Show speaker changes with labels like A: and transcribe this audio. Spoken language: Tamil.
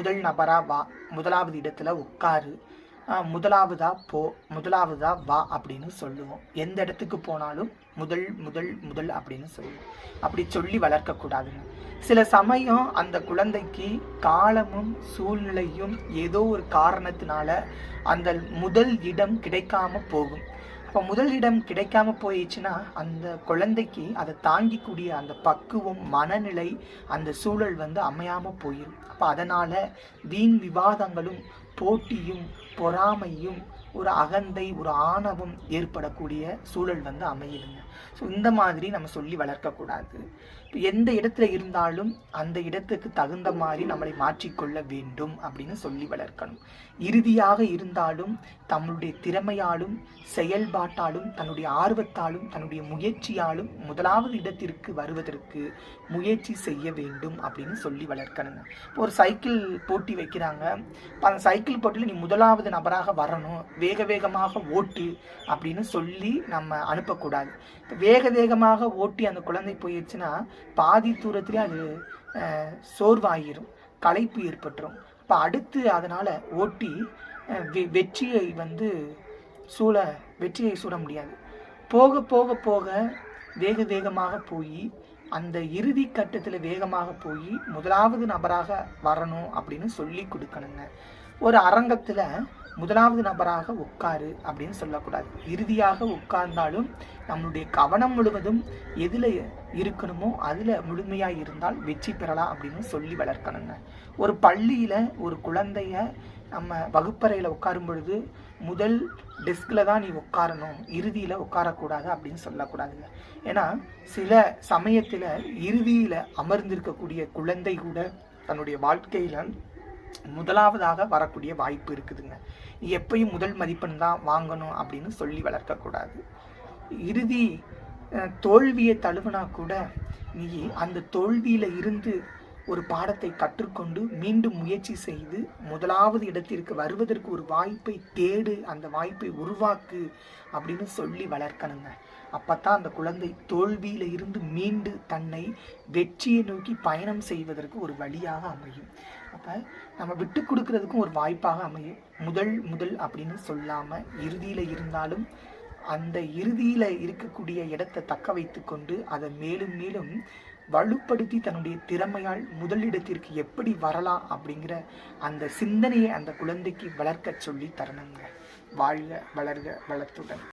A: முதல் நபராக வா முதலாவது இடத்துல உட்காரு. முதலாவதா போ முதலாவதா வா அப்படின்னு சொல்லுவோம். எந்த இடத்துக்கு போனாலும் முதல் முதல் முதல் அப்படின்னு சொல்லுவோம். அப்படி சொல்லி வளர்க்கக்கூடாதுங்க. சில சமயம் அந்த குழந்தைக்கு காலமும் சூழ்நிலையும் ஏதோ ஒரு காரணத்தினால அந்த முதல் இடம் கிடைக்காம போகும். அப்போ முதலிடம் கிடைக்காம போயிடுச்சுன்னா அந்த குழந்தைக்கு அதை தாங்கிக்கூடிய அந்த பக்குவம் மனநிலை அந்த சூழல் வந்து அமையாமல் போயிடும் அப்போ அதனால் வீண் விவாதங்களும் போட்டியும் பொறாமையும் ஒரு அகந்தை ஒரு ஆணவம் ஏற்படக்கூடிய சூழல் வந்து அமையுதுங்க. ஸோ இந்த மாதிரி நம்ம சொல்லி வளர்க்கக்கூடாது. இப்போ எந்த இடத்துல இருந்தாலும் அந்த இடத்துக்கு தகுந்த மாதிரி நம்மளை மாற்றிக்கொள்ள வேண்டும் அப்படின்னு சொல்லி வளர்க்கணும். இறுதியாக இருந்தாலும் தம்முடைய திறமையாலும் செயல்பாட்டாலும் தன்னுடைய ஆர்வத்தாலும் தன்னுடைய முயற்சியாலும் முதலாவது இடத்திற்கு வருவதற்கு முயற்சி செய்ய வேண்டும் அப்படின்னு சொல்லி வளர்க்கணுங்க. இப்போ ஒரு சைக்கிள் போட்டி வைக்கிறாங்க. இப்போ அந்த சைக்கிள் போட்டியில் நீ முதலாவது நபராக வரணும். வேக வேகமாக ஓட்டு அப்படின்னு சொல்லி நம்ம அனுப்பக்கூடாது. இப்போ வேக வேகமாக ஓட்டி அந்த குழந்தை போயிடுச்சுன்னா பாதி தூரத்துலேயே அது சோர்வாகிரும் களைப்பு ஏற்பட்டுரும். இப்போ அடுத்து அதனால் ஓட்டி வெ- வெற்றியை வந்து சூழ வெற்றியை சூட முடியாது. போக போக போக வேக வேகமாக போய் அந்த இறுதி கட்டத்தில் வேகமாக போய் முதலாவது நபராக வரணும் அப்படின்னு சொல்லி கொடுக்கணுங்க. ஒரு அரங்கத்தில் முதலாவது நபராக உட்காரு அப்படின்னு சொல்லக்கூடாது. இறுதியாக உட்கார்ந்தாலும் நம்மளுடைய கவனம் முழுவதும் எதில் இருக்கணுமோ அதில் முழுமையாக இருந்தால் வெற்றி பெறலாம் அப்படின்னு சொல்லி வளர்க்கணுங்க ஒரு பள்ளியில் ஒரு குழந்தைய நம்ம வகுப்பறையில் உட்காரும் பொழுது முதல் டெஸ்கில் தான் நீ உட்காரணும் இறுதியில் உட்காரக்கூடாது அப்படின்னு சொல்லக்கூடாதுங்க ஏன்னா சில சமயத்தில் இறுதியில் அமர்ந்திருக்கக்கூடிய குழந்தை கூட தன்னுடைய வாழ்க்கையில் முதலாவதாக வரக்கூடிய வாய்ப்பு இருக்குதுங்க. நீ எப்பயும் முதல் மதிப்பெண் தான் வாங்கணும் அப்படின்னு சொல்லி வளர்க்கக்கூடாது. இறுதி தோல்வியை தழுவினா கூட நீ அந்த தோல்வியில் இருந்து ஒரு பாடத்தை கற்றுக்கொண்டு மீண்டும் முயற்சி செய்து முதலாவது இடத்திற்கு வருவதற்கு ஒரு வாய்ப்பை தேடு அந்த வாய்ப்பை உருவாக்கு அப்படின்னு சொல்லி வளர்க்கணுங்க. அப்பத்தான் அந்த குழந்தை தோல்வியில இருந்து மீண்டு தன்னை வெற்றியை நோக்கி பயணம் செய்வதற்கு ஒரு வழியாக அமையும். அப்போ நம்ம விட்டு கொடுக்கறதுக்கும் ஒரு வாய்ப்பாக அமையும். முதல் முதல் அப்படின்னு சொல்லாமல் இறுதியில் இருந்தாலும் அந்த இறுதியில் இருக்கக்கூடிய இடத்தை தக்க வைத்து கொண்டு அதை மேலும் மேலும் வலுப்படுத்தி தன்னுடைய திறமையால் முதலிடத்திற்கு எப்படி வரலாம் அப்படிங்கிற அந்த சிந்தனையை அந்த குழந்தைக்கு வளர்க்க சொல்லி தரணுங்க. வாழ்க வளர்க வளத்துடன்.